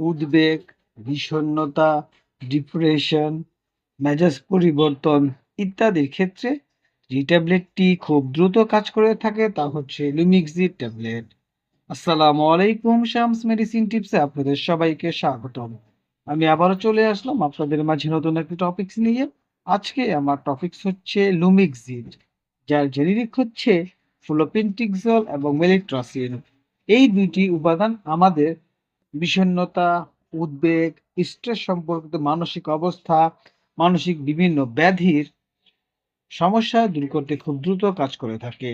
উদ্বেগ, বিষণ্ণতা ডিপ্রেশন মেজাজ পরিবর্তন ইত্যাদির ক্ষেত্রে যে ট্যাবলেটটি খুব দ্রুত কাজ করে থাকে তা হচ্ছে লুমিক্সির ট্যাবলেট। আসসালামু আলাইকুম শামস মেডিসিন টিপসে আপনাদের সবাইকে স্বাগতম। আমি আবারও চলে আসলাম আপনাদের মাঝে নতুন একটি টপিকস নিয়ে। আজকে আমার টপিকস হচ্ছে লুমিক্সিড যার জেনেরিক হচ্ছে ফ্লোপেন্টিক্সল এবং মেলিট্রাসিন এই দুইটি উপাদান আমাদের বিষণ্ণতা, উদ্বেগ স্ট্রেস সম্পর্কিত মানসিক অবস্থা, মানসিক বিভিন্ন ব্যাধির সমস্যা দূর করতে খুব দ্রুত কাজ করে থাকে।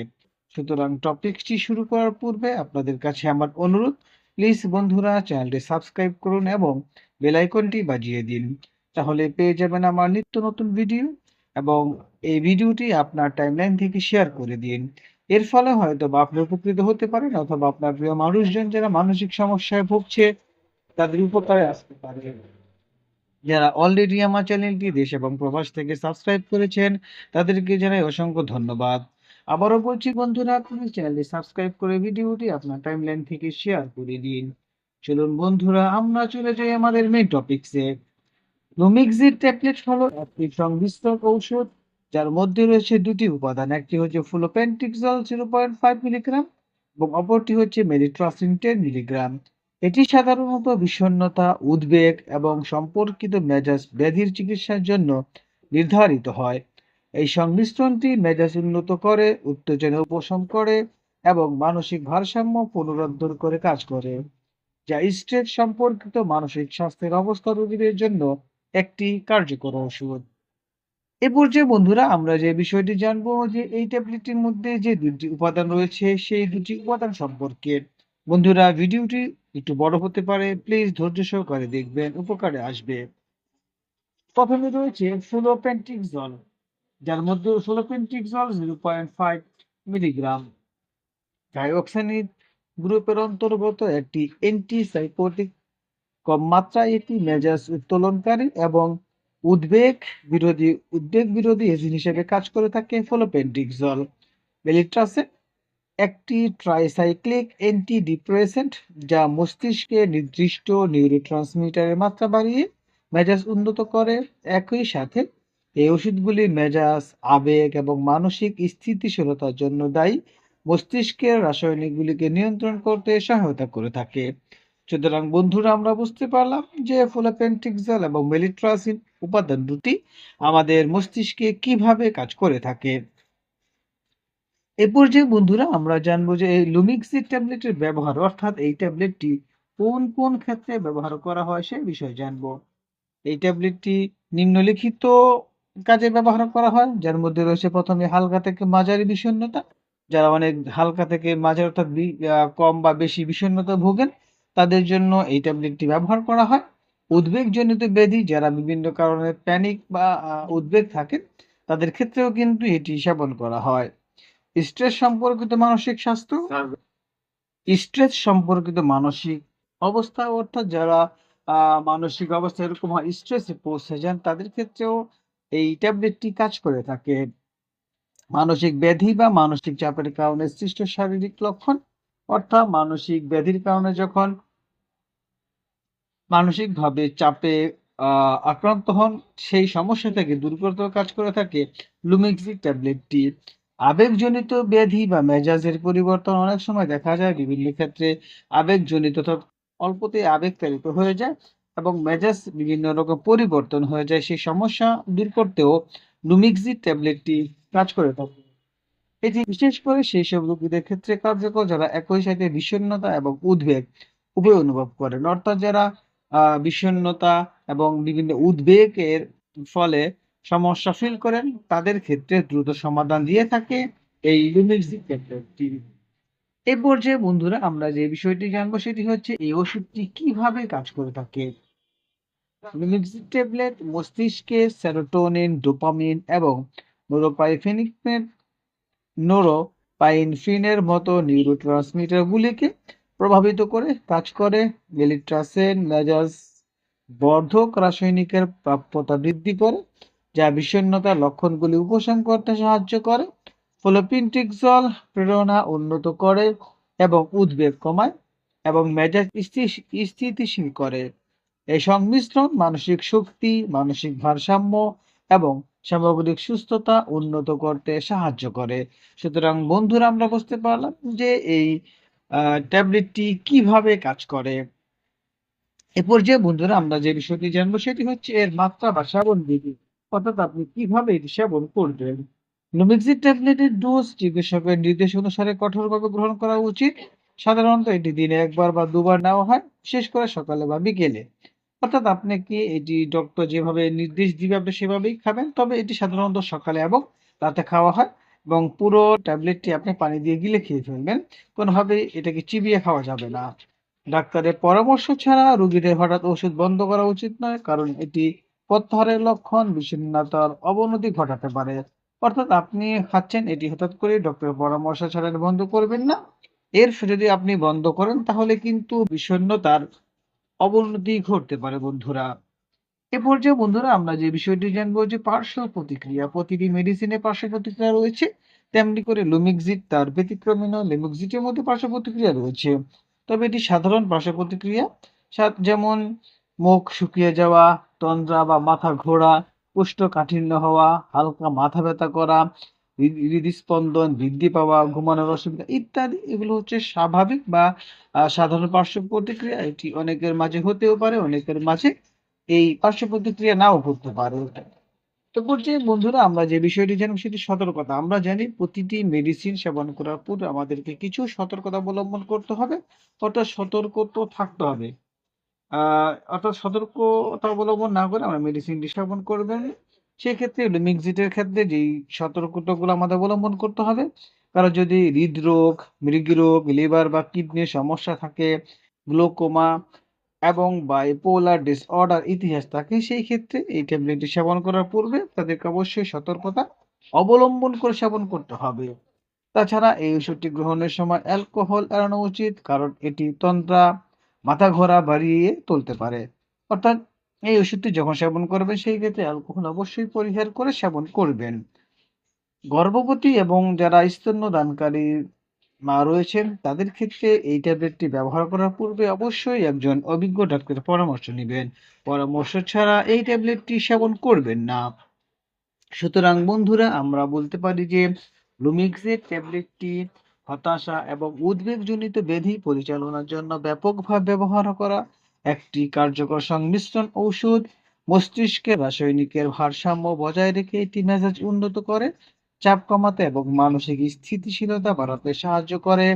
সুতরাং টপিকটি শুরু করার পূর্বে আপনাদের কাছে আমার অনুরোধ প্লিজ বন্ধুরা চ্যানেলটি সাবস্ক্রাইব করুন এবং বেল আইকনটি বাজিয়ে দিন। তাহলে পেয়ে যাবেন আমার নিত্য নতুন ভিডিও এবং এই ভিডিওটি আপনার টাইমলাইন থেকে শেয়ার করে দিন। এর ফলে হয়তো বা আপনি উপকৃত হতে পারেন অথবা আপনার প্রিয় মানুষজন যারা মানসিক সমস্যায় ভুগছে, তাদের উপকারে আসতে পারে। যারা অলরেডি আমার চ্যানেলটি দেশ এবং প্রবাস থেকে সাবস্ক্রাইব করেছেন, তাদেরকে জানাই অসংখ্য ধন্যবাদ। আবারও বলছি বন্ধুরা আপনি চ্যানেলটি সাবস্ক্রাইব করে ভিডিওটি আপনার টাইমলাইন থেকে শেয়ার করে দিন। চলুন বন্ধুরা, আমরা চলে যাই আমাদের মেইন টপিকসে লুমিক্সির ট্যাবলেট হলো একটি সংমিশ্রক ঔষধ যার মধ্যে রয়েছে দুটি উপাদান, একটি হচ্ছে flupentixol zero point five milligram এবং অপরটি হচ্ছে মেরিট্রাসিন টেন মিলিগ্রাম এটি সাধারণত বিষণ্ণতা, উদ্বেগ এবং সম্পর্কিত মেজাজ ব্যাধির চিকিৎসার জন্য নির্ধারিত হয়। এই সংমিশ্রণটি মেজাজ উন্নত করে, উত্তেজনা উপশম করে এবং মানসিক ভারসাম্য পুনরুদ্ধার করে কাজ করে, যা স্ট্রেস সম্পর্কিত মানসিক স্বাস্থ্যের অবস্থা রোগীদের জন্য একটি কার্যকর ওষুধ। এ পর্যায়ে বন্ধুরা, আমরা যে বিষয়টি জানব যে এই ট্যাবলেটটির মধ্যে যে দুটি উপাদান রয়েছে, সেই দুটি উপাদান সম্পর্কে। বন্ধুরা, ভিডিওটি একটু বড় হতে পারে, প্লিজ ধৈর্য সহকারে দেখবেন, উপকারে আসবে। প্রথমে রয়েছে ফ্লোপেন্টিক্সল যার মধ্যে flupentixol zero point five milligram. ডাইঅক্সানিড গ্রুপের অন্তর্গত একটি অ্যান্টিসাইকোটিক কম মাত্রায় এটি মেজাজ উত্তোলনকারী এবং উদ্বেগ বিরোধী উদ্বেগ বিরোধী এজেন্ট হিসেবে কাজ করে থাকে ফ্লোপেন্টিক্সল বেলিট্রাসে একটি ট্রাইসাইক্লিক অ্যান্টি ডিপ্রেসেন্ট যা মস্তিষ্কে নির্দিষ্ট নিউরোট্রান্সমিটারের মাত্রা বাড়িয়ে মেজাজ উন্নত করে। একই সাথে এই ওষুধগুলি মেজাজ, আবেগ এবং মানসিক স্থিতিশীলতার জন্য দায়ী। মস্তিষ্কের রাসায়নিকগুলিকে নিয়ন্ত্রণ করতে সহায়তা করে থাকে। সুতরাং বন্ধুরা, আমরা বুঝতে পারলাম যে ফ্লোপেন্টিক্সল এবং মেলিট্রাসিন উপাদান দুটি আমাদের মস্তিষ্কে কীভাবে কাজ করে থাকে। এ পর্যায়ে বন্ধুরা, আমরা জানব যে এই লুমিক্সি ট্যাবলেটের ব্যবহার, অর্থাৎ এই ট্যাবলেটটি কোন কোন ক্ষেত্রে ব্যবহার করা হয় সে বিষয়ে জানব। এই ট্যাবলেটটি নিম্নলিখিত কাজে ব্যবহার করা হয়, যার মধ্যে রয়েছে প্রথমে হালকা থেকে মাঝারি বিষণ্ণতা, যারা অনেক হালকা থেকে মাঝারি অর্থাৎ কম বা বেশি বিষণ্ণতা ভোগেন তাদের জন্য এই ট্যাবলেটটি ব্যবহার করা হয়। উদ্বেগজনিত ব্যাধি যারা বিভিন্ন কারণে প্যানিক বা উদ্বেগ থাকেন, তাদের ক্ষেত্রেও কিন্তু এটি সেবন করা হয়। স্ট্রেস সম্পর্কিত মানসিক স্বাস্থ্য? স্ট্রেস সম্পর্কিত মানসিক অবস্থা, অর্থাৎ যারা মানসিক অবস্থা এরকম হয় স্ট্রেসে পৌঁছে যান, তাদের ক্ষেত্রেও এই ট্যাবলেটটি কাজ করে থাকে। মানসিক ব্যাধি বা মানসিক চাপের কারণে সৃষ্ট শারীরিক লক্ষণ, অর্থাৎ মানসিক ব্যাধির কারণে যখন মানসিকভাবে চাপে আক্রান্ত হন, সেই সমস্যা থেকে দূর করতে কাজ করে থাকে লুমিক্সিক ট্যাবলেটটি আবেগজনিত ব্যাধি বা মেজাজের পরিবর্তন অনেক সময় দেখা যায়, বিভিন্ন ক্ষেত্রে আবেগজনিত অল্পতেই আবেগ তাড়িত হয়ে যায় এবং মেজাজ বিভিন্ন রকম পরিবর্তন হয়ে যায়, সেই সমস্যা দূর করতেও লুমিক্সিড ট্যাবলেটটি কাজ করে থাকে। এটি বিশেষ করে সেই সব রোগীদের ক্ষেত্রে কার্যকর যারা একই সাথে বিষণ্ণতা এবং উদ্বেগ উভয় অনুভব করেন, অর্থাৎ যারা আহ বিষণ্ণতা এবং বিভিন্ন উদ্বেগের ফলে সমস্যা ফিল করেন, তাদের ক্ষেত্রে দ্রুত সমাধান দিয়ে থাকে এই ট্যাবলেটটি এই পর্যায়ে বন্ধুরা আমরা যে বিষয়টি জানব সেটি হচ্ছে এই ওষুধটি কীভাবে কাজ করে থাকে। লুমিক্সিড ট্যাবলেট মস্তিষ্কে সেরোটোনিন ডোপামিন এবং নোরোপাইফেনিকের নোরোপাইনফ্রিনের মতো নিউরোট্রান্সমিটারগুলিকে প্রভাবিত করে, কাজ করে মেলিট্রাসেন মেজাজ বর্ধক রাসায়নিকের প্রাপ্যতা বৃদ্ধি করে, যা বিষণ্ণতার লক্ষণগুলি উপশম করতে সাহায্য করে ফ্লোপিন্টিক্সল প্রেরণা উন্নত করে এবং উদ্বেগ কমায় এবং মেজাজ স্থিতিশীল করে। এই সংমিশ্রণ মানসিক শক্তি, মানসিক ভারসাম্য এবং সামগ্রিক সুস্থতা উন্নত করতে সাহায্য করে। সুতরাং বন্ধুরা, আমরা বুঝতে পারলাম যে এই ট্যাবলেটটি কীভাবে কাজ করে? এ পর্যায়ে বন্ধুরা আমরা যে বিষয়টি জানব সেটি হচ্ছে এর মাত্রা বা সেবন বিধি। অর্থাৎ আপনি কীভাবে এটি সেবন করবেন? লুমিক্সিড ট্যাবলেটের ডোজ চিকিৎসকের নির্দেশ অনুসারে কঠোরভাবে গ্রহণ করা উচিত। সাধারণত এটি দিনে একবার বা দুবার নেওয়া হয়, বিশেষ করে সকালে বা বিকেলে। অর্থাৎ আপনি কি এটি ডক্টর যেভাবে নির্দেশ দিবে, আপনি সেভাবেই খাবেন। তবে এটি সাধারণত সকালে এবং রাতে খাওয়া হয়। এবং পুরো ট্যাবলেটটি আপনি পানি দিয়ে গিলে খেয়ে ফেলবেন। কোনোভাবেই এটাকে চিবিয়ে খাওয়া যাবে না। ডাক্তারের পরামর্শ ছাড়া রুগীদের হঠাৎ ওষুধ বন্ধ করা উচিত নয়, কারণ এটি প্রত্যাহারের লক্ষণ, বিচ্ছিন্নতার অবনতি ঘটাতে পারে। অর্থাৎ আপনি খাচ্ছেন, এটি হঠাৎ করে ডক্টরের পরামর্শ ছাড়া বন্ধ করবেন না। এর যদি আপনি বন্ধ করেন, তাহলে কিন্তু বিষণ্ণতার অবনতি ঘটতে পারে বন্ধুরা। এ পর্যায়ে বন্ধুরা আমরা যে বিষয়টি জানব যে পার্শ্ব প্রতিক্রিয়া, প্রতিটি মেডিসিনে পার্শ্ব প্রতিক্রিয়া রয়েছে, তেমনি করে লুমিক্সিড তার ব্যতিক্রমী নয় লিমিক্সিটের মধ্যে পার্শ্ব প্রতিক্রিয়া রয়েছে। তবে এটি সাধারণ পার্শ্ব প্রতিক্রিয়া। যেমন মুখ শুকিয়ে যাওয়া, তন্দ্রা বা মাথা ঘোরা কোষ্ঠকাঠিন্য হওয়া, হালকা মাথা ব্যথা করা হৃদস্পন্দন বৃদ্ধি পাওয়া, ঘুমানোর অসুবিধা ইত্যাদি, এগুলো হচ্ছে স্বাভাবিক বা সাধারণ পার্শ্ব প্রতিক্রিয়া। এটি অনেকের মাঝে হতেও পারে, অনেকের মাঝে এই পার্শ্ব প্রতিক্রিয়া নাও ঘটতে পারে তো পর্যায়ে বন্ধুরা, আমরা যে বিষয়টি জানি সেটি সতর্কতা। আমরা জানি প্রতিটি মেডিসিন সেবন করার পূর্বে আমাদেরকে কিছু সতর্কতা অবলম্বন করতে হবে, অর্থাৎ সতর্ক তো থাকতে হবে। অর্থাৎ সতর্কতা অবলম্বন না করে আমরা মেডিসিনটি সেবন করবেন সেক্ষেত্রে লিমিক্সিটের ক্ষেত্রে যেই সতর্কতাগুলো আমাদের অবলম্বন করতে হবে, কারণ যদি হৃদরোগ, মৃগরোগ লিভার বা কিডনির সমস্যা থাকে গ্লোকোমা এবং বাইপোলার ডিসঅর্ডার ইতিহাস থাকে, সেই ক্ষেত্রে এই ট্যাবলেটটি সেবন করার পূর্বে তাদেরকে অবশ্যই সতর্কতা অবলম্বন করে সেবন করতে হবে। তাছাড়া এই ওষুধটি গ্রহণের সময় অ্যালকোহল এড়ানো উচিত, কারণ এটি তন্ত্রা মাথা ঘোরা বাড়িয়ে তুলতে পারে। অর্থাৎ এই ওষুধটি যখন সেবন করবেন, সেই ক্ষেত্রে অ্যালকোহল অবশ্যই পরিহার করে সেবন করবেন। গর্ভবতী এবং যারা স্তন্যদানকারী মা রয়েছেন, তাদের ক্ষেত্রে এই ট্যাবলেটটি ব্যবহার করার পূর্বে অবশ্যই একজন অভিজ্ঞ ডাক্তারের পরামর্শ নেবেন। পরামর্শ ছাড়া এই ট্যাবলেটটি সেবন করবেন না। সুতরাং বন্ধুরা, আমরা বলতে পারি যে লুমিক্সের ট্যাবলেটটি হতাশা এবং উদ্বেগজনিত ব্যাধি পরিচালনার জন্য ব্যাপকভাবে ব্যবহার করা একটি কার্যকর সংমিশ্রণ ঔষধ। মস্তিষ্কের রাসায়নিকের ভারসাম্য বজায় রেখে এটি মেজাজ উন্নত করে। চাপ কমাতে এবং মানসিক স্থিতিশীলতা বাড়াতে সাহায্য করে।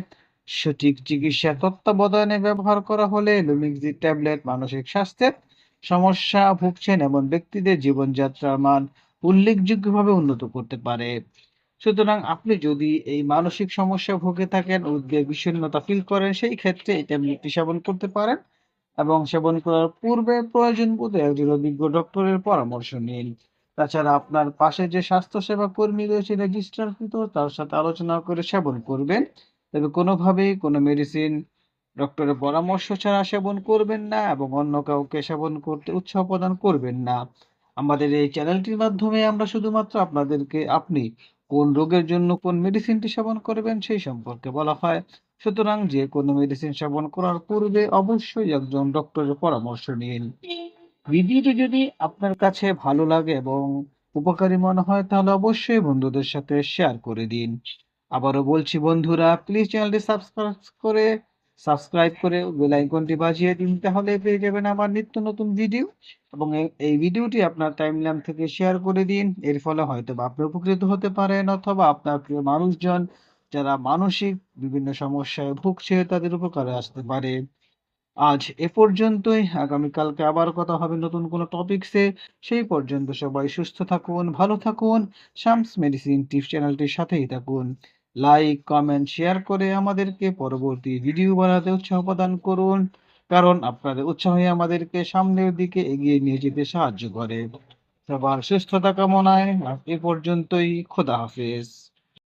সঠিক চিকিৎসা তত্ত্বাবধানে ব্যবহার করা হলে লুমিক্সিড ট্যাবলেট মানসিক স্বাস্থ্যের সমস্যা ভুগছেন এমন ব্যক্তিদের জীবনযাত্রার মান উল্লেখযোগ্যভাবে উন্নত করতে পারে। সুতরাং আপনি যদি এই মানসিক সমস্যা ভুগে থাকেন, উদ্বেগ, বিষণ্ণতা ফিল করেন, সেই ক্ষেত্রে এই ট্যাবলেটটি সেবন করতে পারেন এবং সেবন করার পূর্বে প্রয়োজন বোধে একজন অভিজ্ঞ ডক্টরের পরামর্শ নিন। তাছাড়া আপনার পাশে যে স্বাস্থ্যসেবা কর্মী রয়েছে রেজিস্ট্রারকৃত তার সাথে আলোচনা করে সেবন করবেন। তবে কোনোভাবেই কোনো মেডিসিন ডক্টরের পরামর্শ ছাড়া সেবন করবেন না এবং অন্য কাউকে সেবন করতে উৎসাহ প্রদান করবেন না। আমাদের এই চ্যানেলটির মাধ্যমে আমরা শুধুমাত্র আপনাদেরকে, আপনি কোন রোগের জন্য কোন মেডিসিনটি সেবন করবেন সেই সম্পর্কে বলা হয়। সুতরাং যে কোনো মেডিসিন সেবন করার পূর্বে অবশ্যই একজন ডক্টরের পরামর্শ নিন। ভিডিওটি যদি আপনার কাছে ভালো লাগে এবং উপকারী মনে হয়, তাহলে অবশ্যই বন্ধুদের সাথে শেয়ার করে দিন। আবারও বলছি বন্ধুরা প্লিজ চ্যানেলটি সাবস্ক্রাইব করে সাবস্ক্রাইব করে বেল আইকনটি বাজিয়ে দিন, তাহলে পেয়ে যাবেন আমার নিত্য নতুন ভিডিও এবং এই ভিডিওটি আপনার টাইমলাইন থেকে শেয়ার করে দিন। এর ফলে হয়তো বা আপনি উপকৃত হতে পারেন অথবা আপনার প্রিয় মানুষজন, যারা মানসিক বিভিন্ন সমস্যায় ভুগছে, তাদের উপকারে আসতে পারে। আজ এ পর্যন্তই। আগামীকালকে আবার কথা হবে নতুন কোনো টপিকসে সেই পর্যন্ত সবাই সুস্থ থাকুন, ভালো থাকুন। শামস মেডিসিন টিপস চ্যানেলটির সাথেই থাকুন। লাইক, কমেন্ট, শেয়ার করে আমাদেরকে পরবর্তী ভিডিও বানাতে উৎসাহ প্রদান করুন। কারণ আপনাদের উৎসাহই আমাদেরকে সামনের দিকে এগিয়ে নিয়ে যেতে সাহায্য করে। সবার সুস্থতা কামনায় এ পর্যন্তই। খোদা হাফেজ।